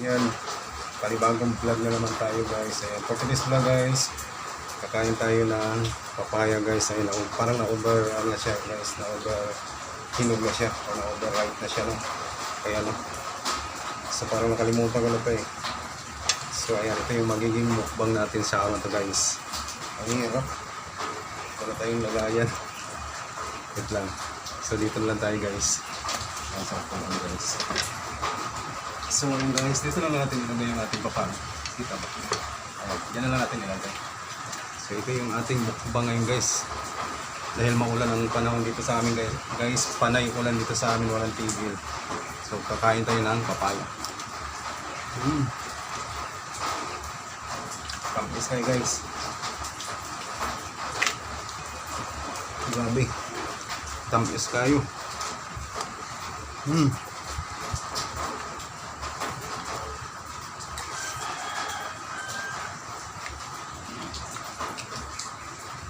Yan, panibagong vlog na naman tayo guys. Ayan, for today's vlog guys, kakain tayo ng papaya guys. Ayun, na, parang na-over, ano na siya guys, na-over, hinog na siya, o na-overripe na siya, no? Kaya, no? So, parang nakalimutan ko na pa eh. So, ayan, ito yung magiging mukbang natin sa araw na to guys. Ang hirap. Wala tayong lagayan. Wait lang. So, dito lang tayo guys. Ang sarap naman guys. So guys, dito na lang natin ilagay yung ating papan. Kita ba? Ayan, yan na lang natin ilagay. So ito yung ating mukbang ngayon guys. Dahil maulan ang panahon dito sa amin guys. Guys, panay ulan dito sa amin, walang tigil. So kakain tayo ng papaya. Mm. Kampis kayo guys. Grabe. Tampis kayo. Hmm.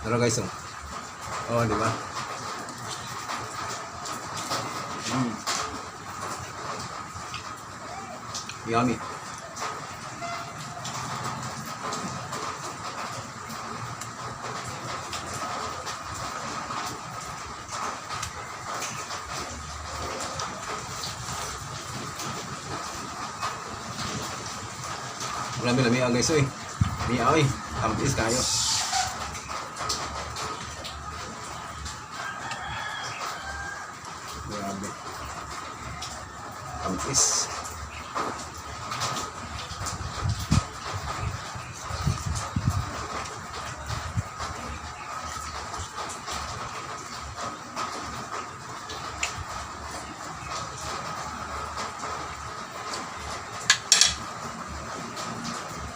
Ano guys, oh. Oh, di ba? Mm. Yummy. Marami lami ang guys, oy. Miya, oy. Tampis kayo. Grabe. Tampis.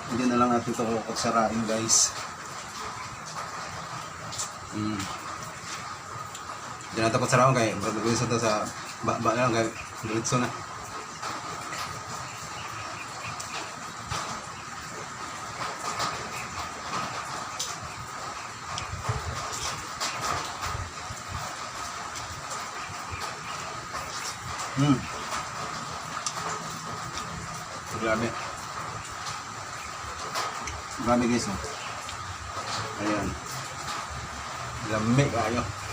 Hindi na lang natin ito kutsarain guys. Mm. Hindi natin kutsarain kaya magagawin sa ito sa ba, ba lang kaya diretso na. Hmm. Grabe. Grabe guys, oh. Ayan. Lamig kayo.